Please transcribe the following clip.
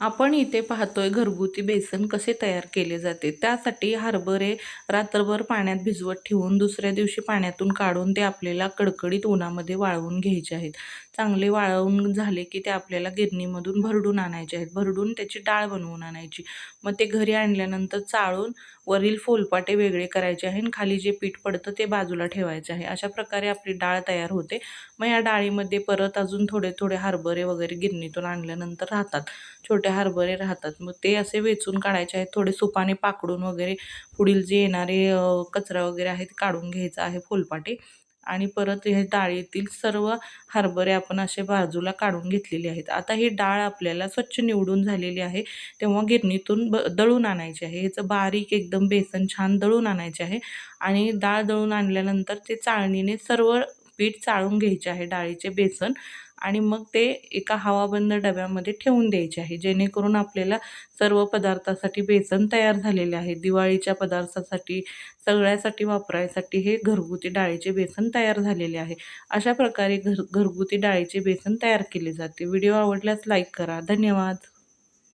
आपण इथे पाहतोय घरगुती बेसन कसे तयार केले जाते. त्यासाठी हरभरे रात्रभर पाण्यात भिजवत ठेवून दुसऱ्या दिवशी पाण्यातून काढून ते आपल्याला कडकडीत उन्हामध्ये वाळवून घ्यायचे आहेत. चांगले वाळवून झाले की ते आपल्याला गिरणीमधून भरडून आणायचे आहेत. भरडून त्याची डाळ बनवून आणायची. मग ते घरी आणल्यानंतर चाळून वरील फोलपाटे वेगळे करायचे आहे आणि खाली जे पीठ पडतं ते बाजूला ठेवायचे आहे. अशा प्रकारे आपली डाळ तयार होते. मग या डाळीमध्ये परत अजून थोडे थोडे हरभरे वगैरे गिरणीतून आणल्यानंतर राहतात. छोटे हरभरे राहतात मग ते असे वेचून काढायचे आहेत. थोडे सुपाने पाकडून वगैरे पुढील जे येणारे कचरा वगैरे आहे ते काढून घ्यायचा आहे फुलपाटी. आणि परत हे डाळीतील सर्व हरभरे आपण असे बाजूला काढून घेतलेले आहेत. आता ही डाळ आपल्याला स्वच्छ निवडून झालेली आहे. तेव्हा गिरणीतून ब दळून आणायची आहे. ह्याचं बारीक एकदम बेसन छान दळून आणायचे आहे. आणि डाळ दळून आणल्यानंतर ते चाळणीने सर्व पीठ चाळून घ्यायचे आहे डाळीचे बेसन आणि मग ते एका हवाबंद डब्यामध्ये ठेवून द्यायचे आहे. जेणेकरून आपल्याला सर्व पदार्थासाठी बेसन तयार झालेले आहे. दिवाळीच्या पदार्थासाठी सगळ्यासाठी वापरायसाठी हे घरगुती डाळीचे बेसन तयार झालेले आहे. अशा प्रकारे घर घरगुती डाळीचे बेसन तयार केले जाते. व्हिडिओ आवडल्यास लाईक करा. धन्यवाद.